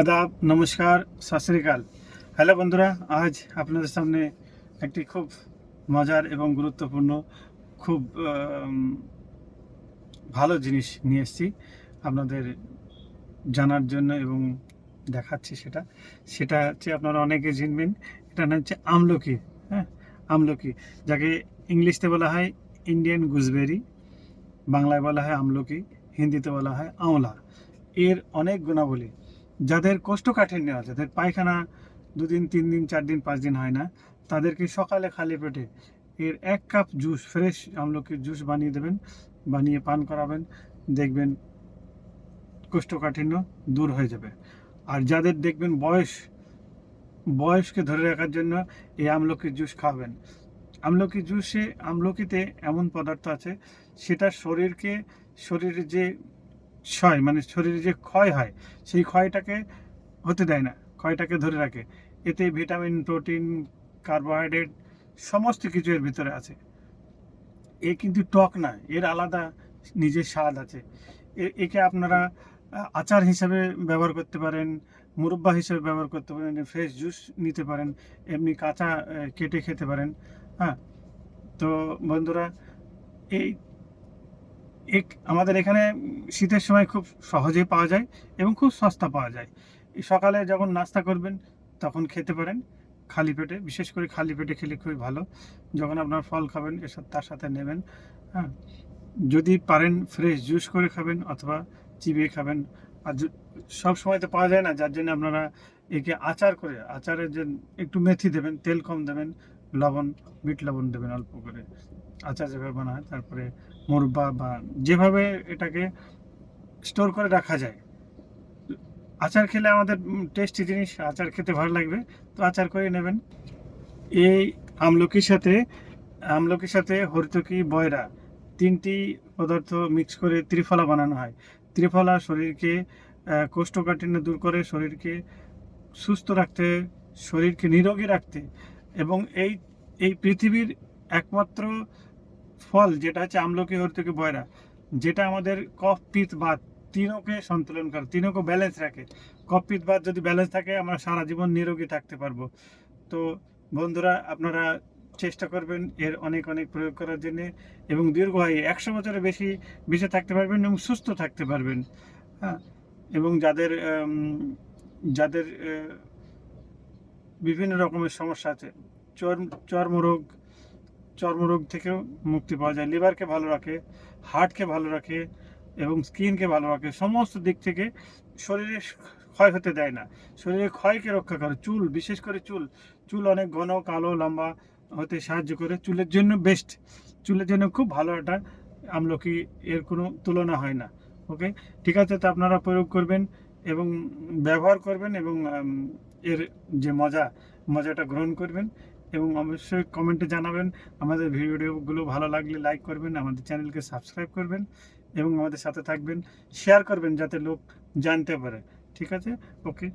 আদাব, নমস্কার সত শ্রীকাল হ্যালো বন্ধুরা, আজ আপনাদের সামনে একটি খুব মজার এবং গুরুত্বপূর্ণ, খুব ভালো জিনিস নিয়ে এসেছি। আপনাদের জানার জন্য এবং দেখাচ্ছি সেটা। সেটা হচ্ছে আপনারা অনেকে চিনবেন, এটা নাম হচ্ছে আমলকি হ্যাঁ? আমলকি, যাকে ইংলিশতে বলা হয় ইন্ডিয়ান গুজবেরি, বাংলায় বলা হয় আমলকি, হিন্দিতে বলা হয় আমলা। এর অনেক গুণাবলী। যাদের কোষ্ঠকাঠিন্য আছে, যাদের পায়খানা দুদিন তিন দিন চার দিন পাঁচ দিন হয় না, তাদেরকে সকালে খালি পেটে এর এক কাপ জুস, ফ্রেশ আমলকির জুস বানিয়ে দেবেন, বানিয়ে পান করাবেন, দেখবেন কোষ্ঠকাঠিন্য দূর হয়ে যাবে। আর যাদের দেখবেন বয়স, বয়সকে ধরে রাখার জন্য এই আমলকির জুস খাবেন। আমলকি জুসে, আমলকিতে এমন পদার্থ আছে, সেটা শরীরকে, শরীরের যে ক্ষয় মানে শরীরে যে ক্ষয় হয়, সেই ক্ষয়টাকে হতে দেয় না, ক্ষয়টাকে ধরে রাখে। এতে ভিটামিন, প্রোটিন, কার্বোহাইড্রেট, সমস্ত কিছু এর ভিতরে আছে। এ কিন্তু টক না, এর আলাদা নিজের স্বাদ আছে। একে আপনারা আচার হিসাবে ব্যবহার করতে পারেন, মুরব্বা হিসেবে ব্যবহার করতে পারেন, ফ্রেশ জুস নিতে পারেন, এমনি কাঁচা কেটে খেতে পারেন হ্যাঁ। তো বন্ধুরা, এই এক, আমাদের এখানে শীতের সময় খুব সহজেই পাওয়া যায় এবং খুব সস্তা পাওয়া যায়। সকালে যখন নাস্তা করবেন, তখন খেতে পারেন। খালি পেটে, বিশেষ করে খালি পেটে খেলে খুবই ভালো। যখন আপনার ফল খাবেন, এসব তার সাথে নেবেন হ্যাঁ। যদি পারেন ফ্রেশ জুস করে খাবেন অথবা চিবিয়ে খাবেন। আর সব সময় তো পাওয়া যায় না, যার জন্য আপনারা একে আচার করে আচারে যে একটু মেথি দেবেন, তেল কম দেবেন, লবণ বিট লবণ দেবেন অল্প করে। আচার যেভাবে বানায়, তারপরে মুরব্বা বা যেভাবে এটাকে স্টোর করে রাখা যায়। আচার খেলে আমাদের টেস্টি জিনিস, আচার খেতে ভালো লাগবে, তো আচার করে নেবেন। এই আমলকির সাথে আমলকির সাথে হরিতকি, বয়রা তিনটি পদার্থ মিক্স করে ত্রিফলা বানানো হয়। ত্রিফলা শরীরকে কোষ্ঠকাঠিন্য দূর করে, শরীরকে সুস্থ রাখতে, শরীরকে নিরোগী রাখতে এবং এই এই পৃথিবীর একমাত্র ফল যেটা হচ্ছে আমলকি হরিতকি বয়রা, যেটা আমাদের কফ পিত বাত তিনকে সন্তুলন করে, তিনকে ব্যালেন্স রাখে। কফ পিত বাত যদি ব্যালেন্স থাকে, আমরা সারা জীবন নিরোগী থাকতে পারব। তো বন্ধুরা, আপনারা চেষ্টা করবেন এর অনেক অনেক প্রয়োগ করার জন্য এবং দীর্ঘায়ু, একশো বছরের বেশি বেঁচে থাকতে পারবেন এবং সুস্থ থাকতে পারবেন। হ্যাঁ এবং যাদের যাদের বিভিন্ন রকমের সমস্যা আছে, চর্ম, চর্মরোগ চর্মরোগ থেকেও মুক্তি পাওয়া যায়। লিভারকে ভালো রাখে, হার্টকে ভালো রাখে এবং স্কিনকে ভালো রাখে। সমস্ত দিক থেকে শরীরে ক্ষয় হতে দেয় না। শরীরে ক্ষয়কে রক্ষা করে। চুল, বিশেষ করে চুল। চুল অনেক ঘন, কালো, লম্বা হতে সাহায্য করে। চুলের জন্য বেস্ট চুলের জন্য খুব ভালো একটা আমলকি এর কোনো তুলনা হয় না। ওকে ঠিক আছে, তো আপনারা প্রয়োগ করবেন এবং ব্যবহার করবেন এবং এর যে মজা, মজাটা গ্রহণ করবেন। এবং অবশ্যই কমেন্টে জানাবেন। আমাদের ভিডিওগুলো ভালো লাগলে লাইক করবেন, আমাদের চ্যানেলকে সাবস্ক্রাইব করবেন এবং আমাদের সাথে থাকবেন শেয়ার করবেন যাতে লোক জানতে পারে। ঠিক আছে? ওকে